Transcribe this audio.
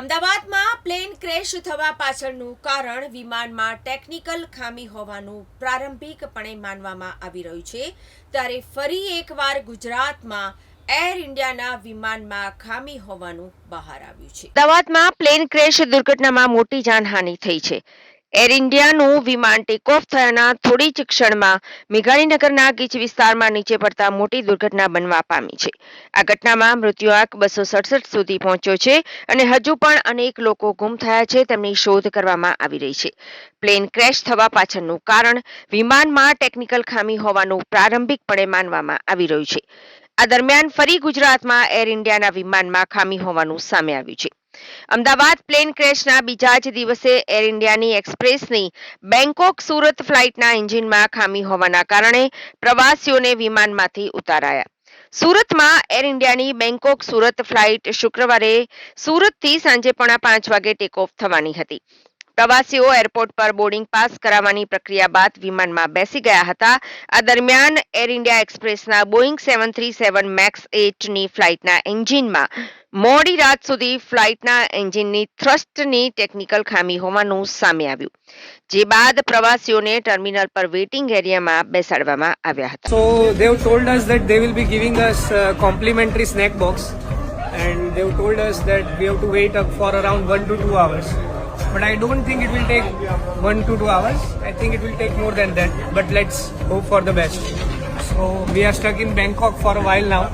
અમદાવાદમાં plane crash થવા પાછળનું કારણ વિમાનમાં ટેકનિકલ ખામી હોવાનું પ્રારંભિકપણે માનવામાં આવી રહ્યું છે. ત્યારે ફરી એકવાર ગુજરાતમાં એર ઇન્ડિયાના વિમાનમાં ખામી હોવાનું બહાર આવ્યું છે. અમદાવાદમાં પ્લેન ક્રેશ દુર્ઘટનામાં મોટી જાનહાનિ થઈ છે. એર ઇન્ડિયાનું વિમાન ટેક ઓફ થયાના થોડી જ ક્ષણમાં મેઘાણીનગરના ગીચ વિસ્તારમાં નીચે પડતા મોટી દુર્ઘટના બનવા પામી છે. આ ઘટનામાં મૃત્યુઆંક બસો સડસઠ સુધી પહોંચ્યો છે અને હજુ પણ અનેક લોકો ગુમ થયા છે તેમની શોધ કરવામાં આવી રહી છે. પ્લેન ક્રેશ થવા પાછળનું કારણ વિમાનમાં ટેકનિકલ ખામી હોવાનું પ્રારંભિકપણે માનવામાં આવી રહ્યું છે. આ દરમિયાન ફરી ગુજરાતમાં એર ઇન્ડિયાના વિમાનમાં ખામી હોવાનું સામે આવ્યું છે. અમદાવાદ પ્લેન ક્રેશના બીજા જ દિવસે એર ઇન્ડિયાની એક્સપ્રેસની બેંકોક સુરત ફ્લાઇટના એન્જિનમાં ખામી હોવાના કારણે પ્રવાસીઓને વિમાનમાંથી ઉતારાયા. સુરતમાં એર ઇન્ડિયાની બેંકોક સુરત ફ્લાઇટ શુક્રવારે સુરતથી સાંજે પોણા પાંચ વાગે ટેકઓફ થવાની હતી. પ્રવાસીઓ એરપોર્ટ પર બોર્ડિંગ પાસ કરાવવાની પ્રક્રિયા બાદ વિમાનમાં બેસી ગયા હતા. આ દરમિયાન Air India એક્સપ્રેસના Boeing seven three seven max એટની ફ્લાઇટના એન્જિનમાં મોડી રાત સુધી ફ્લાઇટના એન્જિનની થ્રસ્ટની ટેકનિકલ ખામી હોવાનું સામે આવ્યું જે બાદ પ્રવાસીઓને ટર્મિનલ પર વેઇટિંગ એરિયામાં બેસાડવામાં આવ્યા હતા they've told us that they will be giving us uh, complimentary snack box, and they've told us that we have to wait up for around one to two hours. But I don't think it will take one to two hours. I think it will take more than that. But let's hope for the best. So we are stuck in Bangkok for a while now.